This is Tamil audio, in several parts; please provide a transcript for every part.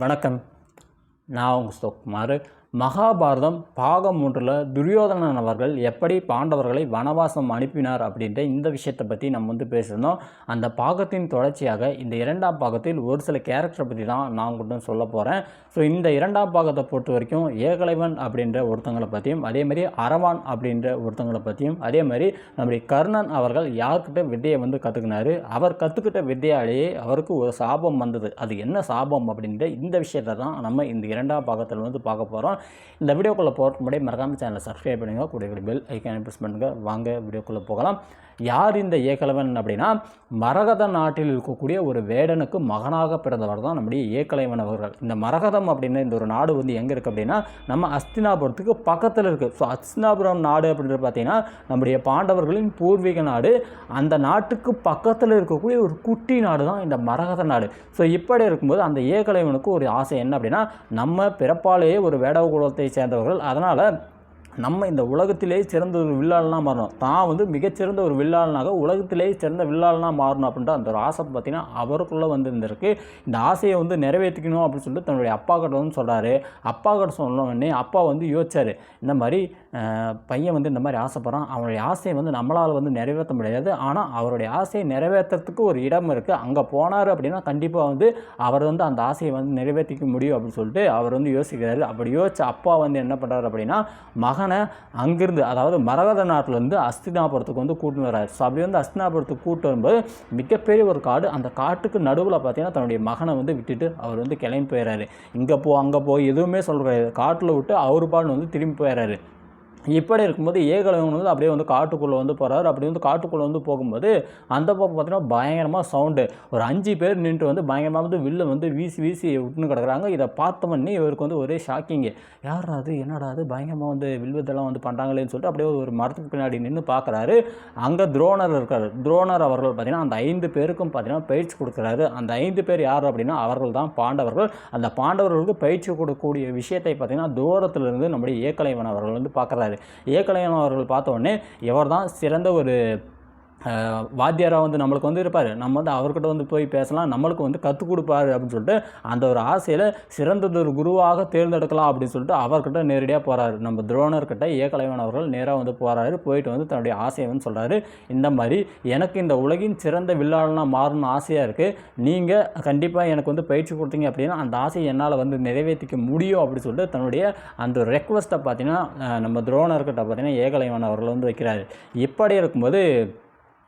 வணக்கம். நான் உங்கள் சுகுமார் மகாபாரதம் பாகம் மூன்றில் துரியோதனன் அவர்கள் எப்படி பாண்டவர்களை வனவாசம் அனுப்பினார் அப்படின்ற இந்த விஷயத்தை பற்றி நம்ம வந்து பேசியிருந்தோம். அந்த பாகத்தின் தொடர்ச்சியாக இந்த இரண்டாம் பாகத்தில் ஒரு சில கேரக்டரை பற்றி தான் நான் கூட சொல்ல போகிறேன் ஸோ இந்த இரண்டாம் பாகத்தை பொறுத்த வரைக்கும் ஏகலைவன் அப்படின்ற ஒருத்தங்களை பற்றியும் அதே மாதிரி அரவான் அப்படின்ற ஒருத்தங்களை பற்றியும் அதே மாதிரி நம்முடைய கர்ணன் அவர்கள் யார்கிட்ட வித்தையை வந்து கற்றுக்கினார் அவர் கற்றுக்கிட்ட வித்தையாலேயே அவருக்கு ஒரு சாபம் வந்தது. அது என்ன சாபம் அப்படின்ற இந்த விஷயத்தை தான் நம்ம இந்த இரண்டாம் பாகத்தில் வந்து பார்க்க போகிறோம் இந்த வீடியோக்குள்ளே போகிறதுக்கு முன்னாடி மறக்காமல் சேனலை சப்ஸ்கிரைப் பண்ணுங்கள் கூடிய பெல் ஐக்கான ப்ரெஸ் பண்ணுங்கள் வாங்க. வீடியோக்குள்ளே போகலாம். யார் இந்த ஏகலைவன் அப்படின்னா மரகத நாட்டில் இருக்கக்கூடிய ஒரு வேடனுக்கு மகனாக பிறந்தவர் தான் நம்முடைய ஏகலைவன் அவர்கள். இந்த மரகதம் அப்படின்னு இந்த ஒரு நாடு வந்து எங்கே இருக்குது அப்படின்னா நம்ம அஸ்தினாபுரத்துக்கு பக்கத்தில் இருக்குது ஸோ அஸ்தினாபுரம் நாடு அப்படின்றது பார்த்தீங்கன்னா நம்முடைய பாண்டவர்களின் பூர்வீக நாடு. அந்த நாட்டுக்கு பக்கத்தில் இருக்கக்கூடிய ஒரு குட்டி நாடு தான் இந்த மரகத நாடு. ஸோ இப்படி இருக்கும்போது அந்த ஏகலைவனுக்கு ஒரு ஆசை என்ன அப்படின்னா நம்ம பிறப்பாலேயே ஒரு வேடவ குலத்தை சேர்ந்தவர்கள். அதனால் நம்ம இந்த உலகத்திலேயே சிறந்த ஒரு வில்லாளனாக மாறணும். தான் வந்து மிகச்சிறந்த ஒரு வில்லாளனாக உலகத்திலேயே சிறந்த வில்லாளனாக மாறணும் அப்படின்ற அந்த ஒரு ஆசை பார்த்தீங்கன்னா அவருக்குள்ளே வந்து இருந்திருக்கு. இந்த ஆசையை வந்து நிறைவேற்றிக்கணும் அப்படின்னு சொல்லிட்டு தன்னுடைய அப்பா கிட்ட வந்து சொல்கிறாரு அப்பா கிட்ட சொன்னோடனே அப்பா வந்து யோசிச்சார். இந்த மாதிரி பையன் வந்து இந்த மாதிரி ஆசைப்பட்றான். அவனுடைய ஆசையை வந்து நம்மளால் வந்து நிறைவேற்ற முடியாது. ஆனால் அவருடைய ஆசையை நிறைவேற்றுறதுக்கு ஒரு இடம் இருக்குது அங்கே போனார் அப்படின்னா கண்டிப்பாக வந்து அவர் வந்து அந்த ஆசையை வந்து நிறைவேற்றிக்க முடியும் அப்படின்னு சொல்லிட்டு அவர் வந்து யோசிக்கிறாரு. அப்படி யோசிச்சு அப்பா வந்து என்ன பண்ணுறாரு அப்படின்னா மக மகனை அங்கிருந்து அதாவது மரகத நாட்டிலேருந்து அஸ்தினாபுரத்துக்கு வந்து கூட்டின்னு வராரு ஸோ அப்படி வந்து அஸ்தினாபுரத்துக்கு கூட்டு வரும்போது மிகப்பெரிய ஒரு காடு அந்த காட்டுக்கு நடுவில் பார்த்தீங்கன்னா தன்னுடைய மகனை வந்து விட்டுட்டு அவர் வந்து கிளம்பி போயிடுறாரு இங்கே போ அங்கே போ எதுவுமே சொல்கிறாரு காட்டில் விட்டு அவர் பாடு வந்து திரும்பி போயிடுறாரு இப்படி இருக்கும்போது ஏகலைவன் வந்து அப்படியே வந்து காட்டுக்குள்ளே வந்து போகிறாரு அப்படி வந்து காட்டுக்குள்ளே வந்து போகும்போது அந்த பக்கம் பார்த்தீங்கன்னா பயங்கரமாக சவுண்டு ஒரு அஞ்சு பேர் நின்று வந்து பயங்கரமாக வந்து வில்லு வந்து வீசி வீசி விட்டுன்னு கிடக்குறாங்க. இதை பார்த்தவொடனே இவருக்கு வந்து ஒரே ஷாக்கிங்கு யாரா அது? என்னடா அது? பயங்கரமாக வந்து வில்வத்தெல்லாம் வந்து பண்ணுறாங்களேன்னு சொல்லிட்டு அப்படியே ஒரு மரத்துக்கு பின்னாடி நின்று பார்க்குறாரு அங்கே துரோணர் இருக்கார். துரோணர் அவர்கள் பார்த்தீங்கன்னா அந்த ஐந்து பேருக்கும் பார்த்தீங்கன்னா பயிற்சி கொடுக்குறாரு. அந்த ஐந்து பேர் யார் அப்படின்னா அவர்கள் தான் பாண்டவர்கள். அந்த பாண்டவர்களுக்கு பயிற்சி கொடுக்கக்கூடிய விஷயத்தை பார்த்தீங்கன்னா தூரத்திலிருந்து நம்முடைய ஏக்கலைவன் அவர்கள் வந்து பார்க்குறாரு ஏக்கலைவன் அவர்கள் பார்த்த உடனே இவர் தான் சிறந்த ஒரு வாத்தியாராக வந்து நம்மளுக்கு வந்து இருப்பார். நம்ம வந்து அவர்கிட்ட வந்து போய் பேசலாம். நம்மளுக்கு வந்து கற்றுக் கொடுப்பாரு அப்படின்னு சொல்லிட்டு அந்த ஒரு ஆசையில் சிறந்ததொரு குருவாக தேர்ந்தெடுக்கலாம் அப்படின்னு சொல்லிட்டு அவர்கிட்ட நேரடியாக போகிறாரு நம்ம துரோணர்கிட்ட ஏகலைவன் அவர்கள் நேராக வந்து போகிறாரு போயிட்டு வந்து தன்னுடைய ஆசையை வந்து சொல்கிறாரு இந்த மாதிரி எனக்கு இந்த உலகின் சிறந்த வில்லாளனாக மாறணும்னு ஆசையாக இருக்குது நீங்கள் கண்டிப்பாக எனக்கு வந்து பயிற்சி கொடுத்தீங்க அப்படின்னா அந்த ஆசையை என்னால் வந்து நிறைவேற்றிக்க முடியும் அப்படின்னு சொல்லிட்டு தன்னுடைய அந்த ரெக்வஸ்ட்டை பார்த்தீங்கன்னா நம்ம துரோணர்கிட்ட பார்த்தீங்கன்னா ஏகலைவன் அவர்கள் வந்து வைக்கிறாரு. இப்படி இருக்கும்போது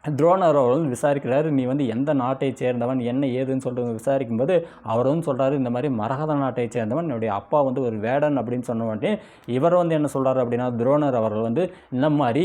துரோணர் அவர் வந்து விசாரிக்கிறாரு நீ வந்து எந்த நாட்டை சேர்ந்தவன்? என்ன ஏதுன்னு சொல்லிட்டு விசாரிக்கும்போது அவர் வந்து சொல்கிறாரு இந்த மாதிரி மரகத நாட்டை சேர்ந்தவன் என்னுடைய அப்பா வந்து ஒரு வேடன் அப்படின்னு சொன்ன உடனே இவர் வந்து என்ன சொல்கிறாரு அப்படின்னா துரோணர் அவர்கள் வந்து இந்த மாதிரி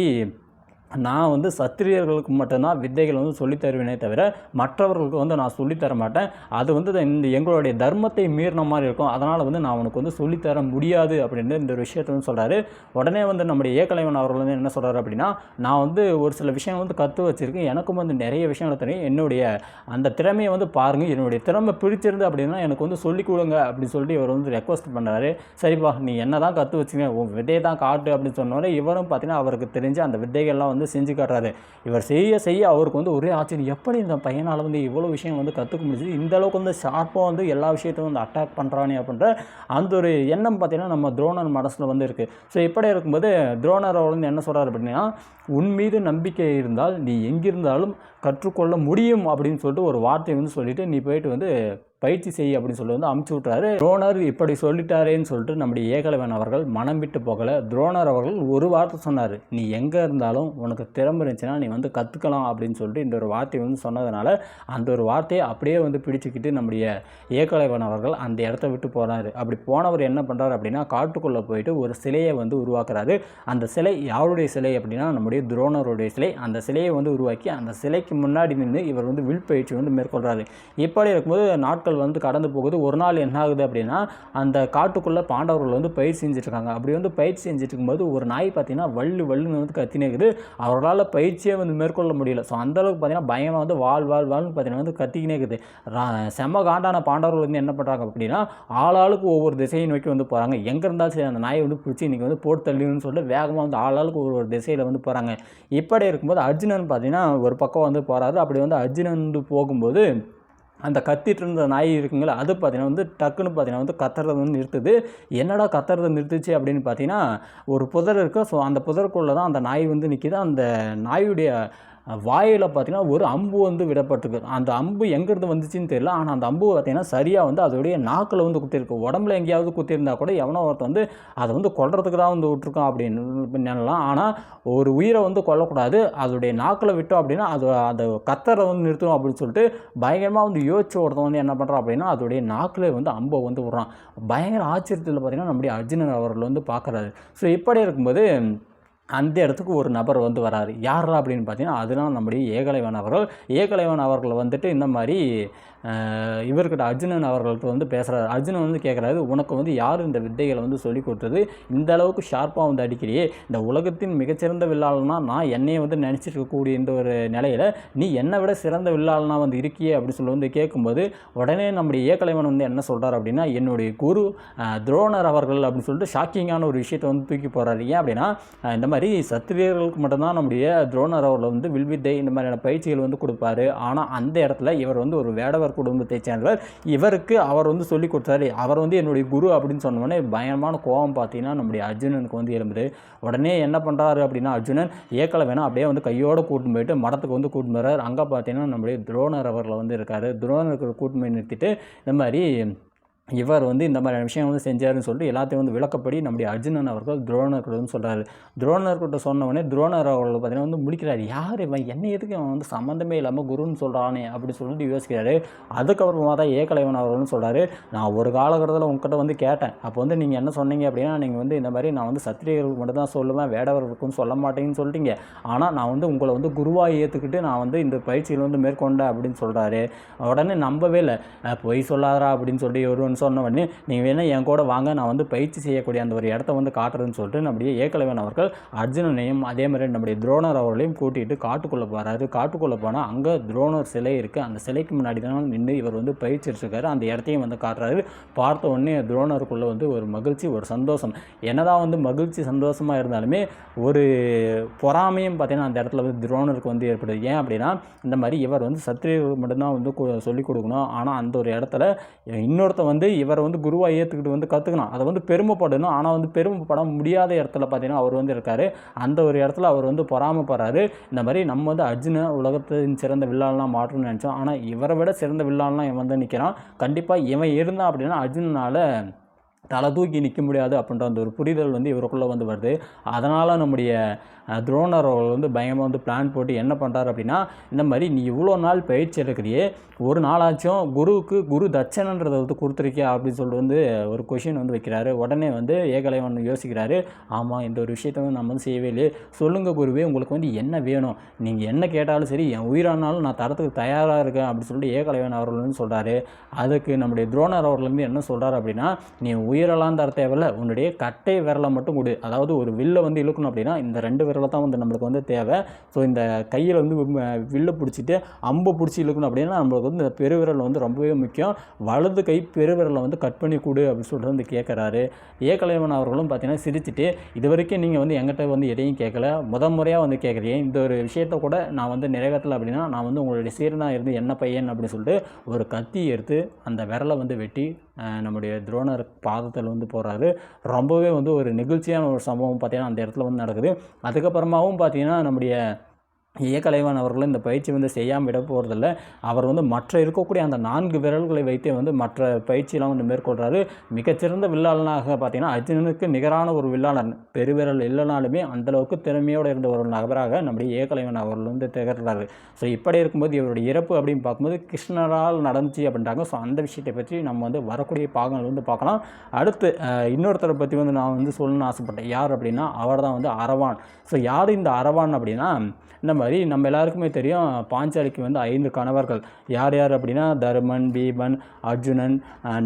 நான் வந்து சத்திரியர்களுக்கு மட்டும்தான் வித்தைகள் வந்து சொல்லித் தருவேனே தவிர மற்றவர்களுக்கு வந்து நான் சொல்லித் தர மாட்டேன். அது வந்து இந்த எங்களுடைய தர்மத்தை மீறின மாதிரி இருக்கும். அதனால் வந்து நான் உனக்கு வந்து சொல்லித் தர முடியாது அப்படின்னு இந்த ஒரு வந்து சொல்கிறாரு உடனே வந்து நம்முடைய ஏகலைவன் அவர்கள் வந்து என்ன சொல்கிறாரு அப்படின்னா நான் வந்து ஒரு சில விஷயங்கள் வந்து கற்று வச்சுருக்கேன். எனக்கும் வந்து நிறைய விஷயங்கள் தெரியும் என்னுடைய அந்த திறமையை வந்து பாருங்கள் என்னுடைய திறமை பிடிச்சிருந்து அப்படின்னா எனக்கு வந்து சொல்லிக் கொடுங்க அப்படின்னு சொல்லிட்டு இவர் வந்து ரெக்வஸ்ட் பண்ணுறாரு சரிப்பா நீ என்ன தான் கற்று வச்சுங்க உன் விதையை தான் காட்டு அப்படின்னு சொன்னோடனே இவரும் பார்த்தீங்கன்னா அவருக்கு தெரிஞ்ச அந்த வித்தைகள்லாம் வந்து வந்து செஞ்சு காட்டுறாரு. இவர் செய்ய செய்ய அவருக்கு வந்து ஒரே ஆச்சரியம். எப்படி இந்த பையனால் வந்து இவ்வளோ விஷயம் வந்து கற்றுக்க முடிஞ்சது? இந்த அளவுக்கு வந்து ஷார்ப்பாக வந்து எல்லா விஷயத்தையும் வந்து அட்டாக் பண்ணுறானே அப்படின்ற அந்த ஒரு எண்ணம் பார்த்தீங்கன்னா நம்ம துரோணர் மனசில் வந்து இருக்குது ஸோ இப்படி இருக்கும்போது துரோணர் அவர் வந்து என்ன சொல்கிறார் அப்படின்னா உன் மீது நம்பிக்கை இருந்தால் நீ எங்கிருந்தாலும் கற்றுக்கொள்ள முடியும் அப்படின்னு சொல்லிட்டு ஒரு வார்த்தையை வந்து சொல்லிவிட்டு நீ போயிட்டு வந்து பயிற்சி செய் அப்படின்னு சொல்லி வந்து அமுச்சு விட்றாரு துரோணர் இப்படி சொல்லிட்டாரேன்னு சொல்லிட்டு நம்முடைய ஏகலைவன் அவர்கள் மனம் விட்டு போகலை. துரோணர் அவர்கள் ஒரு வார்த்தை சொன்னார். நீ எங்கே இருந்தாலும் உனக்கு திறமை இருந்துச்சுன்னா நீ வந்து கற்றுக்கலாம் அப்படின்னு சொல்லிட்டு இந்த ஒரு வார்த்தையை வந்து சொன்னதுனால அந்த ஒரு வார்த்தையை அப்படியே வந்து பிடிச்சிக்கிட்டு நம்முடைய ஏகலைவன் அவர்கள் அந்த இடத்த விட்டு போகிறாரு அப்படி போனவர் என்ன பண்ணுறாரு அப்படின்னா காட்டுக்குள்ளே போயிட்டு ஒரு சிலையை வந்து உருவாக்குறாரு. அந்த சிலை யாருடைய சிலை அப்படின்னா நம்முடைய துரோணருடைய சிலை. அந்த சிலையை வந்து உருவாக்கி அந்த சிலைக்கு முன்னாடி நின்று இவர் வந்து வில் பயிற்சி வந்து மேற்கொள்கிறாரு இப்படி இருக்கும்போது நாட்கள் வந்து கடந்து போகுது. ஒரு நாள் என்ன ஆகுது அப்படின்னா அந்த காட்டுக்குள்ளே பாண்டவர்கள் வந்து பயிற்சி செஞ்சுட்ருக்காங்க. அப்படி வந்து பயிற்சி செஞ்சுட்டு இருக்கும்போது ஒரு நாய் பார்த்தீங்கன்னா வள்ளு வள்ளுன்னு வந்து கத்தினேக்குது. அவரால் பயிற்சியே வந்து மேற்கொள்ள முடியல. ஸோ அந்தளவுக்கு பார்த்தீங்கன்னா பயமாக வந்து வாழ் வாழ் வாழ்ன்னு பார்த்தீங்கன்னா வந்து கத்திக்கினே இருக்குது செம காண்டான பாண்டவர்கள் வந்து என்ன பண்ணுறாங்க அப்படின்னா ஆளாளுக்கு ஒவ்வொரு திசையை நோக்கி வந்து போகிறாங்க எங்கே இருந்தாலும் சரி அந்த நாயை வந்து பிடிச்சி இன்றைக்கி வந்து போட்டு தள்ளிடுன்னு சொல்லிட்டு வேகமாக வந்து ஆளாளுக்கு ஒரு ஒரு திசையில் வந்து போகிறாங்க இப்படி இருக்கும்போது அர்ஜுனன் பார்த்தீங்கன்னா ஒரு பக்கம் வந்து போகிறாரு அப்படி வந்து அர்ஜுனன் வந்து போகும்போது அந்த கத்திட்டு இருந்த நாய் இருக்குங்களா அது பார்த்தீங்கன்னா வந்து டக்குன்னு பார்த்தீங்கன்னா வந்து கத்துறது வந்து நிறுத்துது. என்னடா கத்துறதை நிறுத்துச்சு அப்படின்னு பார்த்தீங்கன்னா ஒரு புதர் இருக்கு ஸோ அந்த புதருக்குள்ளே தான் அந்த நாய் வந்து நிற்கிது அந்த நாயுடைய வாயில் பார்த்தீங்கன்னா ஒரு அம்பு வந்து விடப்பட்டிருக்கு. அந்த அம்பு எங்கேருந்து வந்துச்சுன்னு தெரியல. ஆனால் அந்த அம்பு பார்த்தீங்கன்னா சரியாக வந்து அதோடைய நாக்கில் வந்து குத்திருக்கு உடம்புல எங்கேயாவது குத்திருந்தா கூட எவனோ ஒருத்தர் வந்து அதை வந்து கொல்றதுக்கு தான் வந்து விட்டுருக்கான் அப்படின்னு நினைலாம் ஆனால் ஒரு உயிரை வந்து கொல்லக்கூடாது. அதோடைய நாக்கில் விட்டோம் அப்படின்னா அது அந்த கத்தரை வந்து நிறுத்தணும் அப்படின்னு சொல்லிட்டு பயங்கரமாக வந்து யோசிச்சு ஒருத்தன் வந்து என்ன பண்ணுறான் அப்படின்னா அதோடைய நாக்கில் வந்து அம்பை வந்து விட்றான். பயங்கர ஆச்சரியத்தில் பார்த்தீங்கன்னா நம்முடைய அர்ஜுனன் அவர்கள் வந்து பார்க்குறாரு ஸோ இப்படி இருக்கும்போது அந்த இடத்துக்கு ஒரு நபர் வந்து வராரு. யாரா அப்படின்னு பார்த்தீங்கன்னா அதனால் நம்முடைய ஏகலைவன் அவர்கள். ஏகலைவன் அவர்கள் வந்துட்டு இந்த மாதிரி இவர்கிட்ட அர்ஜுனன் அவர்கள்ட்ட வந்து பேசுகிறாரு அர்ஜுனன் வந்து கேட்குறாரு உனக்கு வந்து யார் இந்த வித்தைகளை வந்து சொல்லி கொடுத்தது? இந்த அளவுக்கு ஷார்ப்பாக வந்து அடிக்கிறியே. இந்த உலகத்தின் மிகச்சிறந்த வில்லாளனா நான் என்னையே வந்து நினச்சிட்டு இருக்கக்கூடிய இந்த ஒரு நிலையில் நீ என்னை விட சிறந்த வில்லாளனா வந்து இருக்கியே அப்படின்னு சொல்லி வந்து கேட்கும்போது உடனே நம்முடைய ஏகலைவன் வந்து என்ன சொல்கிறார் அப்படின்னா என்னுடைய குரு துரோணர் அவர்கள் அப்படின்னு சொல்லிட்டு ஷாக்கிங்கான ஒரு விஷயத்தை வந்து தூக்கி போகிறாரு ஏன் அப்படின்னா இந்த மாதிரி சத்திரியர்களுக்கு மட்டும்தான் நம்முடைய துரோணர் அவர்கள் வந்து வில்வித்தை இந்த மாதிரியான பயிற்சிகள் வந்து கொடுப்பாரு. ஆனால் அந்த இடத்துல இவர் வந்து ஒரு வேடவர் குடும்பத்தை சேர்ந்தவர். இவருக்கு அவர் வந்து சொல்லி கொடுத்தாரு. அவர் வந்து என்னுடைய குரு அப்படின்னு சொன்னோடனே பயமான கோபம் பார்த்தீங்கன்னா நம்முடைய அர்ஜுனனுக்கு வந்து எழும்புது உடனே என்ன பண்ணுறாரு அப்படின்னா அர்ஜுனன் ஏக்கலை வேணா அப்படியே வந்து கையோட கூட்டின்னு போயிட்டு மடத்துக்கு வந்து கூட்டின்னு போகிறார் அங்கே பார்த்தீங்கன்னா நம்முடைய துரோணர் அவர்கள் வந்து இருக்காரு. துரோணருக்கு கூட்டின்னு போய் நிறுத்திட்டு இந்த மாதிரி இவர் வந்து இந்த மாதிரியான விஷயம் வந்து செஞ்சாருன்னு சொல்லிட்டு எல்லாத்தையும் வந்து விளக்கப்படி நம்முடைய அர்ஜுனன் அவர்கள் துரோணர்கிட்ட வந்து சொல்கிறாரு துரோணர்கிட்ட சொன்னவொடனே துரோணர் அவர்கள் பார்த்தீங்கன்னா வந்து முடிக்கிறார் யார் இவன்? என்ன எதுக்கு அவன் வந்து சம்மந்தமே இல்லாமல் குருன்னு சொல்கிறானே அப்படின்னு சொல்லிட்டு யோசிக்கிறாரு. அதுக்கப்புறமா தான் ஏகலைவன் அவர்கள்னு சொல்கிறாரு நான் ஒரு காலகட்டத்தில் உங்ககிட்ட வந்து கேட்டேன். அப்போ வந்து நீங்கள் என்ன சொன்னீங்க அப்படின்னா நீங்கள் வந்து இந்த மாதிரி நான் வந்து சத்திரியர்களுக்கு மட்டும் தான் சொல்லுவேன் வேடவர்களுக்கும் சொல்ல மாட்டேங்கன்னு சொல்லிட்டீங்க. ஆனால் நான் வந்து உங்களை வந்து குருவாக ஏற்றுக்கிட்டு நான் வந்து இந்த பயிற்சியில் வந்து மேற்கொண்டேன் அப்படின்னு சொல்கிறாரு உடனே நம்பவே இல்லை. பொய் சொல்லாதரா அப்படின்னு சொல்லி ஒருவன் சொன்ன உடனே நீங்கள் வேணால் என் கூட வாங்க நான் வந்து பயிற்சி செய்யக்கூடிய அந்த ஒரு இடத்த வந்து காட்டுறதுன்னு சொல்லிட்டு நம்முடைய ஏகலைவன் அவர்கள் அர்ஜுனனையும் அதே மாதிரி நம்முடைய துரோணர் அவர்களையும் கூட்டிகிட்டு காட்டுக்குள்ளே போகிறாரு காட்டுக்குள்ளே போனால் அங்கே துரோணர் சிலை இருக்குது அந்த சிலைக்கு முன்னாடி தான் நின்று இவர் வந்து பயிற்சி எடுத்துருக்காரு. அந்த இடத்தையும் வந்து காட்டுறாரு. பார்த்த உடனே துரோணருக்குள்ளே வந்து ஒரு மகிழ்ச்சி ஒரு சந்தோஷம். என்னதான் வந்து மகிழ்ச்சி சந்தோஷமாக இருந்தாலுமே ஒரு பொறாமையும் பார்த்தீங்கன்னா அந்த இடத்துல வந்து துரோணருக்கு வந்து ஏற்படுது. ஏன் அப்படின்னா இந்த மாதிரி இவர் வந்து சத்திரியர்களுக்கு மட்டும்தான் வந்து சொல்லிக் கொடுக்கணும். ஆனால் அந்த ஒரு இடத்துல இன்னொருத்த வந்து இவரை வந்து குருவாக ஏற்றுக்கிட்டு வந்து கற்றுக்கணும் அதை வந்து பெருமைப்படணும். ஆனால் வந்து பெருமைப்பட முடியாத இடத்துல பார்த்தீங்கன்னா அவர் வந்து இருக்கார். அந்த ஒரு இடத்துல அவர் வந்து பொறாமப்படுறாரு இந்த மாதிரி நம்ம வந்து அர்ஜுன உலகத்தின் சிறந்த வில்லாலாம் மாற்றணும்னு நினச்சோம். ஆனால் இவரை விட சிறந்த வில்லாலாம் இவன் வந்து நிற்கிறான் கண்டிப்பாக இவன் இருந்தான் அப்படின்னா அர்ஜுனால தலை தூக்கி நிற்க முடியாது அப்படின்ற அந்த ஒரு புரிதல் வந்து இவருக்குள்ளே வந்து வருது. அதனால் நம்முடைய துரோணர் அவர்கள் வந்து பயமாக வந்து பிளான் போட்டு என்ன பண்ணுறாரு அப்படின்னா இந்த மாதிரி நீ இவ்வளோ நாள் பயிற்சி எடுக்கிறியே ஒரு நாளாச்சும் குருவுக்கு குரு தட்சணன்றதை வந்து கொடுத்துருக்கியா அப்படின்னு சொல்லிட்டு வந்து ஒரு கொஷின் வந்து வைக்கிறாரு. உடனே வந்து ஏகலைவன் யோசிக்கிறாரு ஆமாம் இந்த ஒரு விஷயத்தை வந்து நம்ம வந்து செய்யவே இல்லையே. சொல்லுங்கள் குருவே உங்களுக்கு வந்து என்ன வேணும்? நீங்கள் என்ன கேட்டாலும் சரி என் உயிரானாலும் நான் தரத்துக்கு தயாராக இருக்கேன் அப்படின்னு சொல்லிட்டு ஏகலைவன் அவர்கள் வந்து சொல்கிறாரு அதுக்கு நம்முடைய துரோணர் அவர்கள் வந்து என்ன சொல்கிறார் அப்படின்னா நீ உயிரெல்லாம் தர தேவையில்ல. உன்னுடைய கட்டை விரலை மட்டும் கொடு. அதாவது ஒரு வில்லை வந்து இழுக்கணும் அப்படின்னா இந்த ரெண்டு விரலை தான் வந்து நம்மளுக்கு வந்து தேவை. ஸோ இந்த கையில் வந்து வில்லை பிடிச்சிட்டு அம்பை பிடிச்சி இழுக்கணும் அப்படின்னா நம்மளுக்கு வந்து இந்த பெருவிரல் வந்து ரொம்பவே முக்கியம். வலது கை பெருவிரலை வந்து கட் பண்ணி கொடு அப்படின்னு சொல்லிட்டு வந்து கேட்குறாரு ஏகலைவன் அவர்களும் பார்த்தீங்கன்னா சிரிச்சுட்டு இது வரைக்கும் நீங்கள் வந்து எங்கிட்ட வந்து எதையும் கேட்கல முத முறையாக வந்து கேட்குறீங்க இந்த ஒரு விஷயத்த கூட நான் வந்து நிறைவேற்றலை அப்படின்னா நான் வந்து உங்களுடைய சீரனாக இருந்து என்ன பையன்? அப்படின்னு சொல்லிட்டு ஒரு கத்தி எடுத்து அந்த விரலை வந்து வெட்டி நம்முடைய துரோணர் பாதத்தில் வந்து போகிறாரு ரொம்பவே வந்து ஒரு நெகிழ்ச்சியான ஒரு சம்பவம் பார்த்திங்கன்னா அந்த இடத்துல வந்து நடக்குது. அதுக்கப்புறமாவும் பார்த்தீங்கன்னா நம்முடைய ஏகலைவன் அவர்களும் இந்த பயிற்சி வந்து செய்யாமல் விட போகிறதில்ல அவர் வந்து மற்ற இருக்கக்கூடிய அந்த நான்கு விரல்களை வைத்தே வந்து மற்ற பயிற்சியெலாம் வந்து மேற்கொள்கிறாரு மிகச்சிறந்த வில்லாளனாக பார்த்தீங்கன்னா அர்ஜுனனுக்கு நிகரான ஒரு வில்லாளன். பெருவிரல் இல்லைனாலுமே அந்தளவுக்கு திறமையோடு இருந்த ஒரு நபராக நம்முடைய ஏகலைவன் அவர்கள் வந்து திகழ்கிறாரு ஸோ இப்படி இருக்கும்போது இவருடைய இறப்பு அப்படின்னு பார்க்கும்போது கிருஷ்ணரால் நடந்துச்சு அப்படின்றாங்க. ஸோ அந்த விஷயத்தை பற்றி நம்ம வந்து வரக்கூடிய பாகங்கள் வந்து பார்க்கலாம். அடுத்து இன்னொருத்தரை பற்றி வந்து நான் வந்து சொல்லணும்னு ஆசைப்பட்டேன். யார் அப்படின்னா அவர் தான் வந்து அரவான். ஸோ யார் இந்த அரவான் அப்படின்னா இந்த மாதிரி நம்ம எல்லாருக்குமே தெரியும் பாஞ்சாலிக்கு வந்து ஐந்து கணவர்கள். யார் யார் அப்படின்னா தருமன் பீமன் அர்ஜுனன்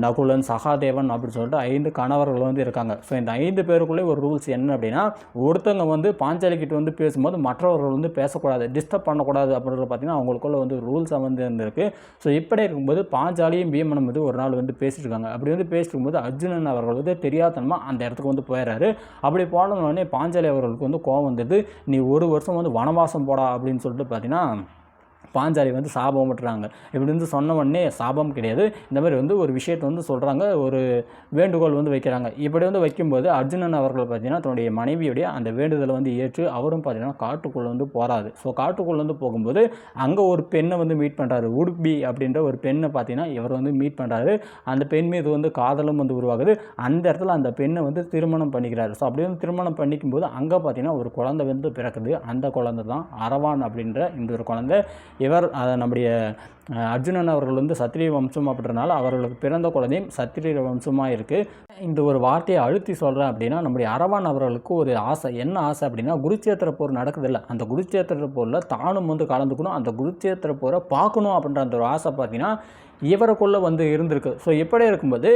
நகுலன் சகாதேவன் அப்படின்னு சொல்லிட்டு ஐந்து கணவர்கள் வந்து இருக்காங்க. ஸோ இந்த ஐந்து பேருக்குள்ளே ஒரு ரூல்ஸ் என்ன அப்படின்னா ஒருத்தவங்க வந்து பாஞ்சாலிக்கிட்ட வந்து பேசும்போது மற்றவர்கள் வந்து பேசக்கூடாது டிஸ்டர்ப் பண்ணக்கூடாது அப்படின்றது பார்த்தீங்கன்னா அவங்களுக்குள்ள வந்து ரூல்ஸாக வந்து இருந்திருக்கு. ஸோ இப்படி இருக்கும்போது பாஞ்சாலியும் பீமனும் வந்து ஒரு நாள் வந்து பேசிட்டு இருக்காங்க. அப்படி வந்து பேசிட்டு இருக்கும்போது அர்ஜுனன் அவர்கள் வந்து தெரியாதனமாக அந்த இடத்துக்கு வந்து போயிடுறாரு. அப்படி போனோடனே பாஞ்சாலி அவர்களுக்கு வந்து கோவம் வந்தது நீ ஒரு வருஷம் வந்து வனவாசம் போடா அப்படின்னு சொல்லிட்டு பார்த்தீங்கன்னா பாஞ்சாலி வந்து சாபம் விட்டுறாங்க இப்படி வந்து சொன்ன உடனே சாபம் கிடையாது. இந்த மாதிரி வந்து ஒரு விஷயத்தை வந்து சொல்கிறாங்க ஒரு வேண்டுகோள் வந்து வைக்கிறாங்க. இப்படி வந்து வைக்கும்போது அர்ஜுனன் அவர்கள் பார்த்தீங்கன்னா தன்னுடைய மனைவியுடைய அந்த வேண்டுதலை வந்து ஏற்று அவரும் பார்த்தீங்கன்னா காட்டுக்குள்ளே வந்து போகிறாரு ஸோ காட்டுக்குள்ளே வந்து போகும்போது அங்கே ஒரு பெண்ணை வந்து மீட் பண்ணுறாரு உடுப்பி அப்படின்ற ஒரு பெண்ணை பார்த்தீங்கன்னா இவர் வந்து மீட் பண்ணுறாரு அந்த பெண் மீது வந்து காதலும் வந்து உருவாகுது. அந்த இடத்துல அந்த பெண்ணை வந்து திருமணம் பண்ணிக்கிறாரு. ஸோ அப்படி வந்து திருமணம் பண்ணிக்கும் போது அங்கே பார்த்தீங்கன்னா ஒரு குழந்தை வந்து பிறக்குது. அந்த குழந்தை தான் அரவான் அப்படின்ற இந்த ஒரு குழந்தை. இவர் நம்முடைய அர்ஜுனன் அவர்கள் வந்து சத்திரிய வம்சம் அப்படின்றனால அவர்களுக்கு பிறந்த குழந்தையும் சத்திரிய வம்சமாக இருக்குது இந்த ஒரு வார்த்தையை அழுத்தி சொல்கிறேன் அப்படின்னா நம்முடைய அரவான் அவர்களுக்கு ஒரு ஆசை. என்ன ஆசை அப்படின்னா குருச்சேத்திர போர் நடக்குதில்ல. அந்த குருச்சேத்திர போரில் தானும் வந்து கலந்துக்கணும். அந்த குருச்சேத்திர போரை பார்க்கணும் அப்படின்ற அந்த ஒரு ஆசை பார்த்தீங்கன்னா இவருக்குள்ளே வந்து இருந்திருக்கு. ஸோ இப்படி இருக்கும்போது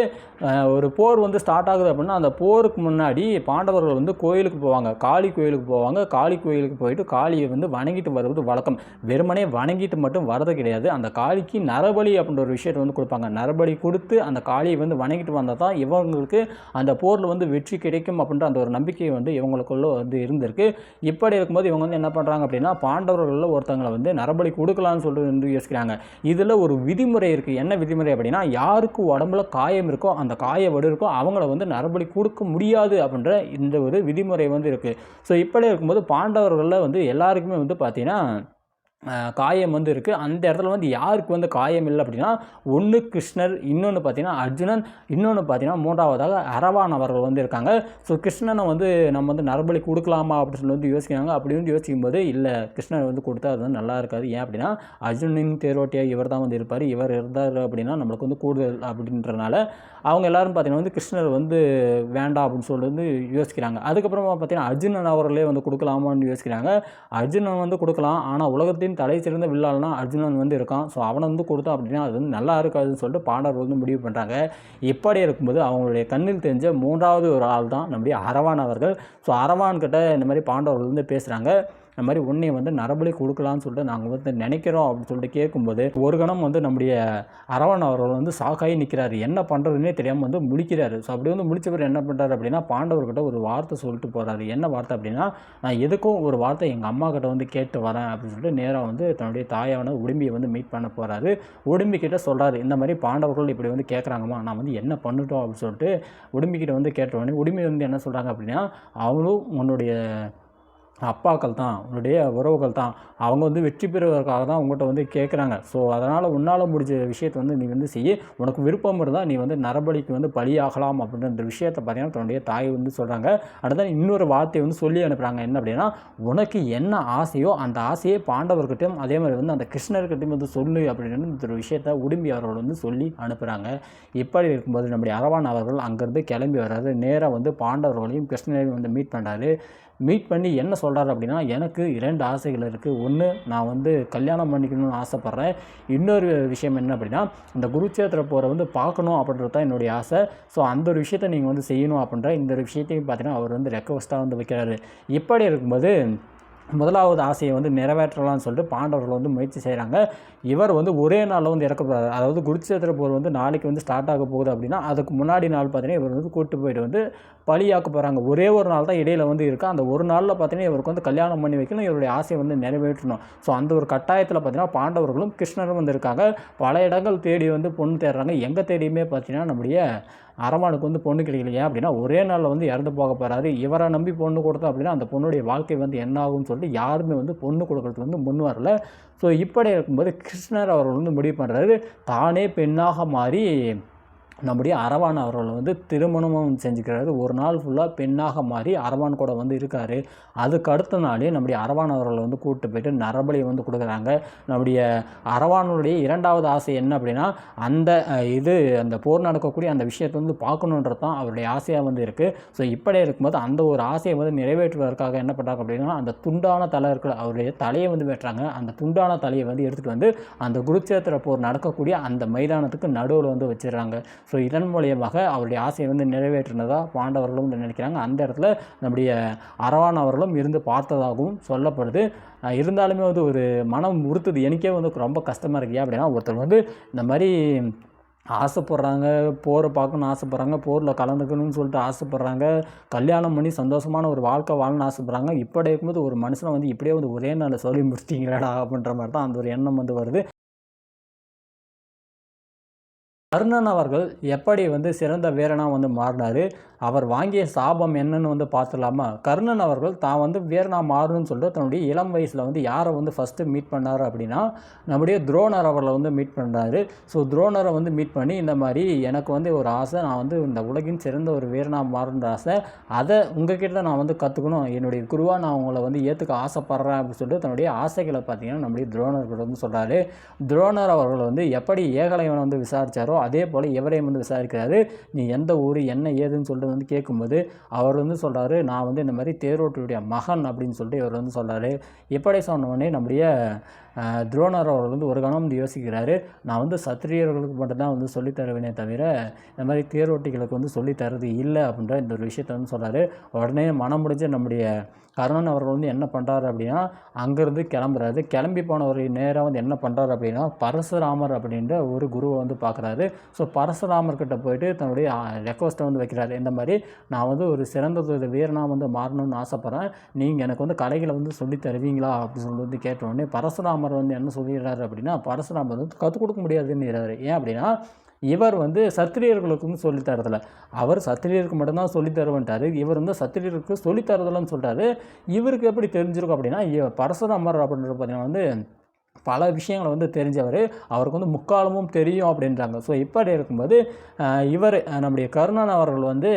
ஒரு போர் வந்து ஸ்டார்ட் ஆகுது அப்படின்னா அந்த போருக்கு முன்னாடி பாண்டவர்கள் வந்து கோயிலுக்கு போவாங்க. காளி கோயிலுக்கு போவாங்க. காளி கோயிலுக்கு போயிட்டு காளியை வந்து வணங்கிட்டு வருவது வழக்கம். வெறுமனே வணங்கிட்டு மட்டும் வரது கிடையாது. அந்த காளிக்கு நரபலி அப்படின்ற ஒரு விஷயத்தை வந்து கொடுப்பாங்க. நரபலி கொடுத்து அந்த காளியை வந்து வணங்கிட்டு வந்தால் தான் இவங்களுக்கு அந்த போரில் வந்து வெற்றி கிடைக்கும் அப்படின்ற அந்த ஒரு நம்பிக்கை வந்து இவங்களுக்குள்ள வந்து இருந்திருக்கு. இப்படி இருக்கும்போது இவங்க வந்து என்ன பண்ணுறாங்க அப்படின்னா பாண்டவர்களில் ஒருத்தவங்களை வந்து நரபலி கொடுக்கலான்னு சொல்லிட்டு வந்து யோசிக்கிறாங்க. இதில் ஒரு விதிமுறை இருக்குது என்ன விதிமுறை அப்படின்னா யாருக்கு உடம்புல காயம் இருக்கோ அந்த காய வடு இருக்கோ அவங்கள வந்து நரபலி கொடுக்க முடியாது அப்படின்ற இந்த ஒரு விதிமுறை வந்து இருக்குது ஸோ இப்படி இருக்கும்போது பாண்டவர்களில் வந்து எல்லாருக்குமே வந்து பார்த்திங்கன்னா காயம் வந்து இருக்குது அந்த இடத்துல வந்து யாருக்கு வந்து காயம் இல்லை அப்படின்னா ஒன்று கிருஷ்ணர் இன்னொன்று பார்த்தீங்கன்னா அர்ஜுனன் இன்னொன்று பார்த்தீங்கன்னா மூன்றாவதாக அரவான் அவர்கள் வந்து இருக்காங்க. ஸோ கிருஷ்ணனை வந்து நம்ம வந்து நரபலி கொடுக்கலாமா அப்படின்னு சொல்லி வந்து யோசிக்கிறாங்க. அப்படி வந்து யோசிக்கும் போது இல்லை கிருஷ்ணர் வந்து கொடுத்தா அது வந்து நல்லா இருக்காது. ஏன் அப்படின்னா அர்ஜுனின் தேரோட்டியாக இவர் தான் வந்து இருப்பார். இவர் இருந்தார் அப்படின்னா நம்மளுக்கு வந்து கூடுதல் அப்படின்றனால அவங்க எல்லோரும் பார்த்தீங்கன்னா வந்து கிருஷ்ணர் வந்து வேண்டாம் அப்படின்னு சொல்லி வந்து யோசிக்கிறாங்க. அதுக்கப்புறமா பார்த்தீங்கன்னா அர்ஜுனன் அவர்களே வந்து கொடுக்கலாமான்னு யோசிக்கிறாங்க. அர்ஜுனன் வந்து கொடுக்கலாம். ஆனால் உலகத்தின் தலை சிறந்த வில்லாள்னா அர்ஜுனன் வந்து இருக்கான். ஸோ அவனை வந்து கொடுத்தா அப்படின்னா அது வந்து நல்லா இருக்காதுன்னு சொல்லிட்டு பாண்டவர் வந்து முடிவு பண்ணுறாங்க இப்படி இருக்கும்போது அவங்களுடைய கண்ணில் தெரிஞ்ச மூன்றாவது ஒரு ஆள் தான் நம்முடைய அரவான் அவர்கள். ஸோ அரவான் கிட்ட இந்த மாதிரி பாண்டவர்கள் வந்து பேசுகிறாங்க இந்த மாதிரி உன்னை வந்து நரபலி கொடுக்கலான்னு சொல்லிட்டு நாங்கள் வந்து நினைக்கிறோம் அப்படின்னு சொல்லிட்டு கேட்கும்போது ஒரு கணம் வந்து நம்முடைய அரவன் அவர்கள் வந்து சாக்காகி நிற்கிறாரு என்ன பண்ணுறதுனே தெரியாமல் வந்து முழிக்கிறாரு. ஸோ அப்படி வந்து முடிச்சவர் என்ன பண்ணுறாரு அப்படின்னா பாண்டவர்கிட்ட ஒரு வார்த்தை சொல்லிட்டு போகிறாரு என்ன வார்த்தை அப்படின்னா நான் எதுக்கும் ஒரு வார்த்தை எங்கள் அம்மா கிட்ட வந்து கேட்டு வரேன் அப்படின்னு சொல்லிட்டு நேராக வந்து தன்னுடைய தாயான உடும்பியை வந்து மீட் பண்ண போகிறாரு உடம்பிக்கிட்ட சொல்கிறாரு இந்த மாதிரி பாண்டவர்கள் இப்படி வந்து கேட்குறாங்கம்மா நான் வந்து என்ன பண்ணட்டும் அப்படின்னு சொல்லிட்டு உடம்பிக்கிட்ட வந்து கேட்ட உடனே உடும்பி வந்து என்ன சொல்கிறாங்க அப்படின்னா அவங்களும் உன்னுடைய அப்பாக்கள் தான் உன்னுடைய உறவுகள் தான் அவங்க வந்து வெற்றி பெறுவதற்காக தான் உங்கள்கிட்ட வந்து கேட்குறாங்க ஸோ அதனால் உன்னால் முடிஞ்ச விஷயத்தை வந்து நீ வந்து செய்ய. உனக்கு விருப்பம் இருந்தால் நீ வந்து நரபலிக்கு வந்து பலியாகலாம் அப்படின்ற விஷயத்தை பார்த்தீங்கன்னா தன்னுடைய தாய் வந்து சொல்கிறாங்க அடுத்த இன்னொரு வார்த்தையை வந்து சொல்லி அனுப்புகிறாங்க என்ன அப்படின்னா உனக்கு என்ன ஆசையோ அந்த ஆசையை பாண்டவர்கிட்டையும் அதே மாதிரி வந்து அந்த கிருஷ்ணர்கிட்டையும் வந்து சொல்லு அப்படின்னு இந்த ஒரு விஷயத்தை உடும்பி அவர்கள் வந்து சொல்லி அனுப்புகிறாங்க இப்படி இருக்கும்போது நம்முடைய அரவான் அவர்கள் அங்கேருந்து கிளம்பி வர்றாரு. நேராக வந்து பாண்டவர்களையும் கிருஷ்ணரையும் வந்து மீட் பண்ணுறாரு மீட் பண்ணி என்ன சொல்கிறாரு அப்படின்னா எனக்கு இரண்டு ஆசைகள் இருக்குது ஒன்று நான் வந்து கல்யாணம் பண்ணிக்கணும்னு ஆசைப்பட்றேன். இன்னொரு விஷயம் என்ன அப்படின்னா இந்த குருச்சேத்திர போரை வந்து பார்க்கணும் அப்படின்றது தான் என்னுடைய ஆசை. ஸோ அந்த ஒரு விஷயத்தை நீங்கள் வந்து செய்யணும் அப்படின்ற இந்த ஒரு விஷயத்தையும் பார்த்தீங்கன்னா அவர் வந்து ரெக்வஸ்ட்டாக வந்து வைக்கிறாரு. இப்படி இருக்கும்போது முதலாவது ஆசையை வந்து நிறைவேற்றலாம்னு சொல்லிட்டு பாண்டவர்கள் வந்து முயற்சி செய்கிறாங்க இவர் வந்து ஒரே நாளில் வந்து இறக்கப்படுறாரு. அதாவது குருச்சேத்திர போர் வந்து நாளைக்கு வந்து ஸ்டார்ட் ஆக போகுது அப்படின்னா அதுக்கு முன்னாடி நாள் பார்த்தீங்கன்னா இவர் வந்து கூட்டு போயிட்டு வந்து பழியாக்க போகிறாங்க ஒரே ஒரு நாள் தான் இடையில வந்து இருக்கு. அந்த ஒரு நாளில் பார்த்தீங்கன்னா இவருக்கு வந்து கல்யாணம் பண்ணி வைக்கணும். இவருடைய ஆசையை வந்து நிறைவேற்றணும். ஸோ அந்த ஒரு கட்டாயத்தில் பார்த்தீங்கன்னா பாண்டவர்களும் கிருஷ்ணரும் வந்து இருக்காங்க. பல இடங்கள் தேடி வந்து பொண்ணு தேடுறாங்க. எங்கே தேடியுமே பார்த்தீங்கன்னா நம்முடைய அரவானுக்கு வந்து பொண்ணு கிடைக்கலையே அப்படின்னா ஒரே நாளில் வந்து இறந்து போக போகிறாரு இவரை நம்பி பொண்ணு கொடுத்தோம் அப்படின்னா அந்த பொண்ணுடைய வாழ்க்கை வந்து என்ன ஆகும்னு சொல்லிட்டு யாருமே வந்து பொண்ணு கொடுக்கறதுக்கு வந்து முன் வரல. ஸோ இப்படி இருக்கும்போது கிருஷ்ணர் அவர்கள் வந்து முடிவு பண்ணுறாரு தானே பெண்ணாக மாறி நம்முடைய அரவான் அவர்கள் வந்து திருமணமும் செஞ்சுக்கிறாரு. ஒரு நாள் ஃபுல்லாக பெண்ணாக மாறி அரவான் கூட வந்து இருக்கார். அதுக்கு அடுத்த நாளே நம்முடைய அரவான் அவர்களை வந்து கூப்பிட்டு போயிட்டு நரபலி வந்து கொடுக்குறாங்க. நம்முடைய அரவானுடைய இரண்டாவது ஆசை என்ன அப்படின்னா அந்த இது அந்த போர் நடக்கக்கூடிய அந்த விஷயத்தை வந்து பார்க்கணுன்றது தான் அவருடைய ஆசையாக வந்து இருக்குது ஸோ இப்படி இருக்கும்போது அந்த ஒரு ஆசையை வந்து நிறைவேற்றுவதற்காக என்ன பண்ணுறாங்க அப்படின்னா அந்த துண்டான தலை இருக்கிற அவருடைய தலையை வந்து வெட்டுறாங்க. அந்த துண்டான தலையை வந்து எடுத்துகிட்டு வந்து அந்த குருச்சேத்திர போர் நடக்கக்கூடிய அந்த மைதானத்துக்கு நடுவில் வந்து வச்சிடுறாங்க. ஸோ இதன் மூலியமாக அவருடைய ஆசையை வந்து நிறைவேற்றினதாக பாண்டவர்களும் வந்து நினைக்கிறாங்க. அந்த இடத்துல நம்முடைய அரவான் அவர்களும் இருந்து பார்த்ததாகவும் சொல்லப்படுது. இருந்தாலுமே வந்து ஒரு மனம் உறுத்துது. எனக்கே வந்து ரொம்ப கஷ்டமாக இருக்கு. ஏன் அப்படின்னா ஒருத்தர் வந்து இந்த மாதிரி ஆசைப்படுறாங்க போரை பார்க்கணுன்னு ஆசைப்பட்றாங்க போரில் கலந்துக்கணும்னு சொல்லிட்டு ஆசைப்பட்றாங்க கல்யாணம் பண்ணி சந்தோஷமான ஒரு வாழ்க்கை வாழணும்னு ஆசைப்பட்றாங்க. இப்படி இருக்கும்போது ஒரு மனுஷனை வந்து இப்படியே வந்து ஒரே நாளில் சொல்லி முடிச்சிட்டீங்களாடா அப்படின்ற மாதிரி தான் அந்த ஒரு எண்ணம் வந்து வருது. கர்ணன் அவர்கள் எப்படி வந்து சிறந்த வீரனாக வந்து மாறினார்? அவர் வாங்கிய சாபம் என்னன்னு வந்து பார்த்துலாமா கர்ணன் அவர்கள் தான் வந்து வீரனா மாறணும்னு சொல்லிட்டு தன்னுடைய இளம் வயசில் வந்து யாரை வந்து ஃபஸ்ட்டு மீட் பண்ணார் அப்படின்னா நம்முடைய துரோணர் அவர்களை வந்து மீட் பண்ணுறாரு ஸோ துரோணரை வந்து மீட் பண்ணி இந்த மாதிரி எனக்கு வந்து ஒரு ஆசை நான் வந்து இந்த உலகின் சிறந்த ஒரு வீரனாக மாறுன்ற ஆசை அதை உங்ககிட்ட நான் வந்து கற்றுக்கணும் என்னுடைய குருவாக நான் உங்களை வந்து ஏற்றுக்க ஆசைப்பட்றேன் அப்படின்னு சொல்லிட்டு தன்னுடைய ஆசைகளை பார்த்தீங்கன்னா நம்முடைய துரோணர்கள் வந்து சொல்கிறாரு துரோணர் அவர்கள் வந்து எப்படி ஏகலைவனை வந்து விசாரித்தாரோ அதே போல் இவரையும் வந்து விசாரிக்கிறாரு. நீ எந்த ஊர் என்ன ஏதுன்னு சொல்லிட்டு வந்து கேட்கும்போது அவர் வந்து சொல்கிறாரு நான் வந்து இந்த மாதிரி தேரோட்டியுடைய மகன் அப்படின்னு சொல்லிட்டு இவர் வந்து சொல்கிறாரு எப்படி சொன்ன நம்முடைய துரோணர் அவர் வந்து ஒரு கணம் வந்து யோசிக்கிறாரு. நான் வந்து சத்திரியர்களுக்கு மட்டும்தான் வந்து சொல்லித் தருவேனே தவிர இந்த மாதிரி தேரோட்டிகளுக்கு வந்து சொல்லித்தரது இல்லை அப்படின்ற இந்த ஒரு விஷயத்த வந்து சொல்கிறாரு உடனே மனம் முடிஞ்ச நம்முடைய கர்ணன் அவர்கள் வந்து என்ன பண்ணுறாரு அப்படின்னா அங்கேருந்து கிளம்புறாரு. கிளம்பி போனவர் நேராக வந்து என்ன பண்ணுறாரு அப்படின்னா பரசுராமர் அப்படின்ற ஒரு குருவை வந்து பார்க்குறாரு. ஸோ பரசுராமர்கிட்ட போயிட்டு தன்னுடைய ரெக்வஸ்ட்டை வந்து வைக்கிறாரு. இந்த மாதிரி நான் வந்து ஒரு சிறந்த ஒரு வீரனாக வந்து மாறணும்னு ஆசைப்பட்றேன். நீங்கள் எனக்கு வந்து கலைகளை வந்து சொல்லி தருவீங்களா? அப்படின்னு சொல்லி வந்து கேட்ட உடனே பரசுராமர் வந்து என்ன சொல்லிடுறாரு அப்படின்னா பரசுராமர் வந்து கற்றுக் கொடுக்க முடியாதுன்னு ஏன் அப்படின்னா இவர் வந்து சத்திரியர்களுக்கு வந்து சொல்லித் அவர் சத்திரியருக்கு மட்டும்தான் சொல்லித்தருவன்ட்டார் இவர் வந்து சத்திரியருக்கு சொல்லித்தரதில்லன்னு சொல்லிட்டாரு இவருக்கு எப்படி தெரிஞ்சிருக்கும் அப்படின்னா பரசுராமர் அப்படின்றது பார்த்தீங்கன்னா வந்து பல விஷயங்களை வந்து தெரிஞ்சவர். அவருக்கு வந்து முக்காலமும் தெரியும் அப்படின்றாங்க. ஸோ இப்படி இருக்கும்போது இவர் நம்முடைய கருணன் அவர்கள் வந்து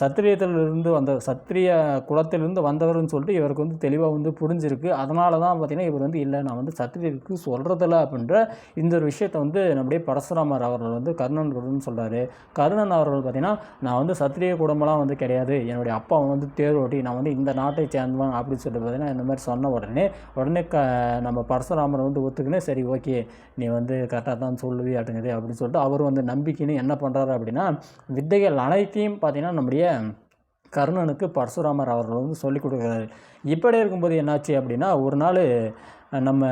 சத்திரியத்திலிருந்து வந்த சத்திரிய குலத்திலிருந்து வந்தவர்னு சொல்லிட்டு இவருக்கு வந்து தெளிவாக வந்து புரிஞ்சிருக்கு. அதனால தான் பார்த்தீங்கன்னா இவர் வந்து இல்லை நான் வந்து சத்திரியருக்கு சொல்கிறதில்ல அப்படின்ற இந்த ஒரு விஷயத்தை வந்து நம்முடைய பரசுராமர் அவர்கள் வந்து கர்ணன் குருன்னு சொல்கிறாரு கர்ணன் அவர்கள் பார்த்திங்கன்னா நான் வந்து சத்திரிய குடும்பம்லாம் வந்து கிடையாது. என்னுடைய அப்பா வந்து தேரோட்டி நான் வந்து இந்த நாட்டை சேர்ந்தவன் அப்படின்னு சொல்லிட்டு பார்த்தீங்கன்னா இந்த மாதிரி சொன்ன உடனே உடனே க நம்ம பரசுராமர் வந்து ஒத்துக்கினே சரி ஓகே நீ வந்து கரெக்டாக தான் சொல்லுவி அப்படிங்குது அப்படின்னு சொல்லிட்டு அவர் வந்து நம்பிக்கைன்னு என்ன பண்ணுறாரு அப்படின்னா வித்தைகள் அனைத்தையும் பார்த்திங்கன்னா நம்முடைய கர்ணனுக்கு பரசுராமர் அவர்கள் வந்து சொல்லிக் கொடுக்குறாரு. இப்படி இருக்கும்போது என்னாச்சு அப்படின்னா ஒரு நாள் நம்ம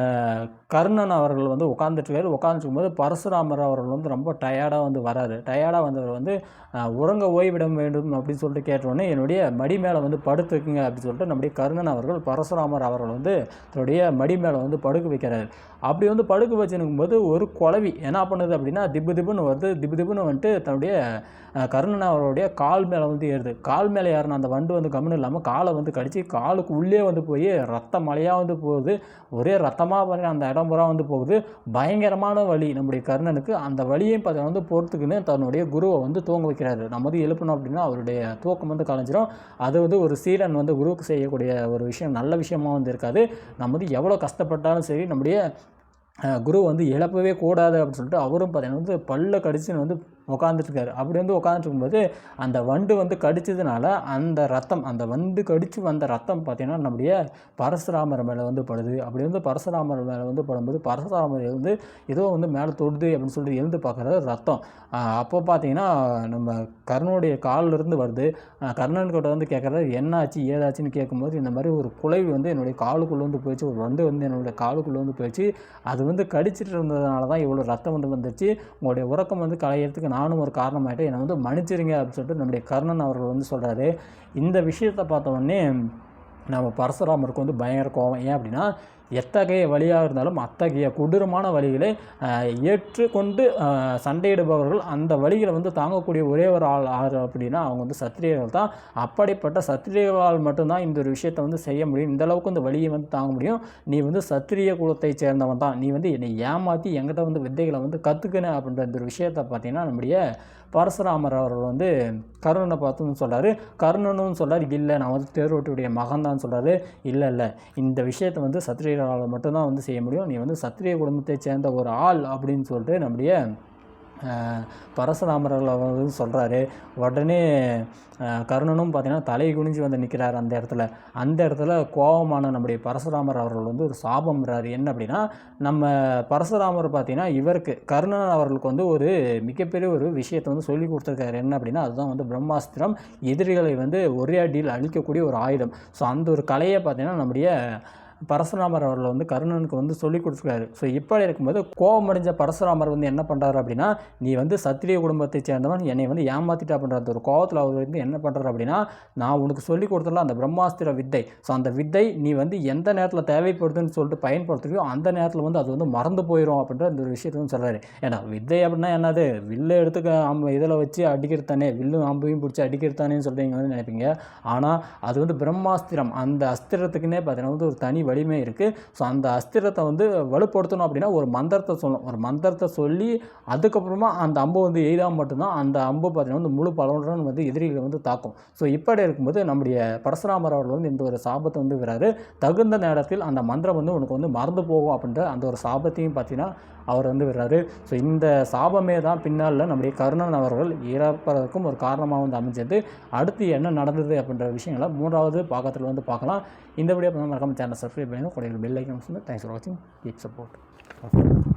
கர்ணன் அவர்கள் வந்து உட்காந்துட்டுருக்காரு உட்காந்துட்டு போது பரசுராமர் அவர்கள் வந்து ரொம்ப டயர்டாக வந்து வராரு. டயர்டாக வந்தவர் வந்து உறங்க ஓய்விட வேண்டும் அப்படின்னு சொல்லிட்டு கேட்டோடனே என்னுடைய மடி மேலே வந்து படுத்துக்குங்க அப்படின்னு சொல்லிட்டு நம்முடைய கர்ணன் அவர்கள் பரசுராமர் அவர்கள் வந்து தன்னுடைய மடி மேலே வந்து படுக்க வைக்கிறார். அப்படி வந்து படுக்க வச்சுருக்கும் போது ஒரு குழவி என்ன பண்ணுது அப்படின்னா திப்பு திப்புன்னு வருது. திப்பு திப்புன்னு வந்துட்டு தன்னுடைய கருணன் கர்ணன் அவருடைய கால் மேலே வந்து ஏறுது. கால் மேலே ஏறின அந்த வண்டு வந்து கம்முன்னு இல்லாமல் காலை வந்து கடிச்சு காலுக்கு உள்ளே வந்து போய் ரத்த மலையாக வந்து போகுது. ஒரே ரத்தமாக பாருங்க அந்த இடம் பூரா வந்து போகுது. பயங்கரமான வழி நம்முடைய கர்ணனுக்கு. அந்த வலியையும் பார்த்தீங்கன்னா வந்து பொறுத்துக்குன்னு தன்னுடைய குருவை வந்து தூங்க வைக்கிறாரு. நம்ம வந்து எழுப்பணும் அப்படின்னா அவருடைய தூக்கம் வந்து கலைஞ்சிரும். அது வந்து ஒரு சீடன் வந்து குருவுக்கு செய்யக்கூடிய ஒரு விஷயம் நல்ல விஷயமா வந்து இருக்காது. நம்ம வந்து எவ்வளோ கஷ்டப்பட்டாலும் சரி நம்முடைய குரு வந்து இழப்பவே கூடாது அப்படின்னு சொல்லிட்டு அவரும் பார்த்தீங்கன்னா வந்து பல்ல கடிச்சுன்னு வந்து உட்காந்துட்ருக்காரு அப்படி வந்து உட்காந்துட்டு இருக்கும்போது அந்த வண்டு வந்து கடிச்சதுனால அந்த ரத்தம் அந்த வண்டு கடித்து வந்த ரத்தம் பார்த்தீங்கன்னா நம்முடைய பரசுராமர் மேலே வந்து படுது. அப்படி வந்து பரசுராமர் மேலே வந்து படும்போது பரசுராமர் வந்து ஏதோ வந்து மேலே தொடுது அப்படின்னு சொல்லிட்டு எழுந்து பார்க்குறது ரத்தம். அப்போ பார்த்தீங்கன்னா நம்ம கர்ணனுடைய காலிலிருந்து வருது. ஆஹ் கர்ணன் கிட்ட வந்து கேட்குறது என்னாச்சு ஏதாச்சுன்னு கேட்கும்போது இந்த மாதிரி ஒரு குலைவு வந்து என்னுடைய காலுக்குள்ளே வந்து போயிடுச்சு. ஒரு வண்டு வந்து என்னுடைய காலுக்குள்ளே வந்து போயிடுச்சு. அது வந்து கடிச்சிட்டு இருந்ததுனால தான் இவ்வளோ ரத்தம் வந்து வந்துச்சு உங்களுடைய உறக்கம் வந்து களையிறதுக்கு நானும் ஒரு காரணமாயிட்டேன். என்னை வந்து மன்னிச்சிருங்க அப்படின்னு சொல்லிட்டு நம்முடைய கர்ணன் அவர்கள் வந்து சொல்கிறாரு இந்த விஷயத்தை பார்த்த உடனே நம்ம பரசுராமருக்கு வந்து பயங்கர கோவம் ஏன் அப்படின்னா எத்தகைய வழியாக இருந்தாலும் அத்தகைய கொடூரமான வழிகளை ஏற்றுக்கொண்டு சண்டையிடுபவர்கள் அந்த வழிகளை வந்து தாங்கக்கூடிய ஒரே ஒரு ஆள் ஆறு அப்படின்னா அவங்க வந்து சத்திரியர்கள் தான். அப்படிப்பட்ட சத்திரியர்களால் மட்டும்தான் இந்த ஒரு விஷயத்தை வந்து செய்ய முடியும். இந்தளவுக்கு இந்த வழியை வந்து தாங்க முடியும். நீ வந்து சத்திரிய குலத்தை சேர்ந்தவன் தான். நீ வந்து என்னை ஏமாற்றி எங்கிட்ட வந்து வித்தைகளை வந்து கற்றுக்கணும் அப்படின்ற இந்த ஒரு விஷயத்தை பார்த்தீங்கன்னா நம்முடைய பரசுராமர் அவர்கள் வந்து கர்ணனை பார்த்துன்னு சொல்கிறாரு கர்ணனும் சொல்கிறார் இல்லை நான் வந்து தேரோட்டியுடைய மகன் தான் சொல்கிறாரு இல்லை இல்லை இந்த விஷயத்தை வந்து சத்திரியர்களால் மட்டும்தான் வந்து செய்ய முடியும். நீ வந்து சத்திரிய குடும்பத்தை சேர்ந்த ஒரு ஆள் அப்படின்னு சொல்லிட்டு நம்முடைய பரசுராமர்கள் அவர் சொல்கிறாரு உடனே கர்ணனும் பார்த்தீங்கன்னா தலை குனிஞ்சு வந்து நிற்கிறார் அந்த இடத்துல. அந்த இடத்துல கோபமான நம்முடைய பரசுராமர் அவர்கள் வந்து ஒரு சாபம்ன்றார் என்ன அப்படின்னா நம்ம பரசுராமர் பார்த்தீங்கன்னா இவருக்கு கர்ணன் அவர்களுக்கு வந்து ஒரு மிகப்பெரிய ஒரு விஷயத்தை வந்து சொல்லி கொடுத்துருக்காரு. என்ன அப்படின்னா அதுதான் வந்து பிரம்மாஸ்திரம் எதிரிகளை வந்து ஒரே அடியில் அழிக்கக்கூடிய ஒரு ஆயுதம். ஸோ அந்த ஒரு கலையை பார்த்தீங்கன்னா நம்முடைய பரசுராமர் அவர்கள் வந்து கர்ணனுக்கு வந்து சொல்லி கொடுத்துருக்காரு. ஸோ இப்படி இருக்கும்போது கோபமடைஞ்ச பரசுராமர் வந்து என்ன பண்ணுறாரு அப்படின்னா நீ வந்து சத்திரிய குடும்பத்தை சேர்ந்தவன் என்னை வந்து ஏமாத்திட்டா பண்ணுறது ஒரு கோவத்தில் அவர் வந்து என்ன பண்ணுறாரு அப்படின்னா நான் உனக்கு சொல்லி கொடுத்தல அந்த பிரம்மாஸ்திர வித்தை. ஸோ அந்த வித்தை நீ வந்து எந்த நேரத்தில் தேவைப்படுதுன்னு சொல்லிட்டு பயன்படுத்துறியோ அந்த நேரத்தில் வந்து அது வந்து மறந்து போயிடும் அப்படின்ற இந்த ஒரு விஷயத்தை வந்து சொல்கிறாரு ஏன்னா வித்தை அப்படின்னா என்னது? வில்லை எடுத்துக்க அம்ப இதில் வச்சு அடிக்கிறது தானே வில்லும் அம்பையும் பிடிச்சி அடிக்கிறத்தானேன்னு சொல்லிட்டு நீங்கள் வந்து நினைப்பீங்க. ஆனால் அது வந்து பிரம்மாஸ்திரம் அந்த அஸ்திரத்துக்குன்னே பார்த்தீங்கன்னா வந்து ஒரு தனி வலிமை இருக்குது ஸோ அந்த அஸ்திரத்தை வந்து வலுப்படுத்தணும் அப்படின்னா ஒரு மந்திரத்தை சொல்லணும். ஒரு மந்திரத்தை சொல்லி அதுக்கப்புறமா அந்த அம்பு வந்து எய்தால் மட்டும்தான் அந்த அம்பு பார்த்தீங்கன்னா வந்து முழு பலனுடன் வந்து எதிரிகளை வந்து தாக்கும். ஸோ இப்படி இருக்கும்போது நம்முடைய பரசுராமர் அவர்கள் வந்து இந்த ஒரு சாபத்தை வந்து விடுறாரு. தகுந்த நேரத்தில் அந்த மந்திரம் வந்து உனக்கு வந்து மறந்து போகும் அப்படின்ற அந்த ஒரு சாபத்தையும் பார்த்தீங்கன்னா அவர் வந்து விடுறாரு. ஸோ இந்த சாபமே தான் பின்னால் நம்முடைய கருணன் அவர்கள் இறப்பதற்கும் ஒரு காரணமாக வந்து அமைஞ்சது. அடுத்து என்ன நடந்தது அப்படின்ற விஷயங்களை மூன்றாவது பாகத்தில் வந்து பார்க்கலாம். இந்த வீடியோ மறக்காமல் சேனல் சப்ஸ்கிரைப் பண்ணுங்கள் கூட பெல் ஐக்கன் தேங்க்ஸ் ஃபார் வாட்சிங் கீப் சப்போர்ட்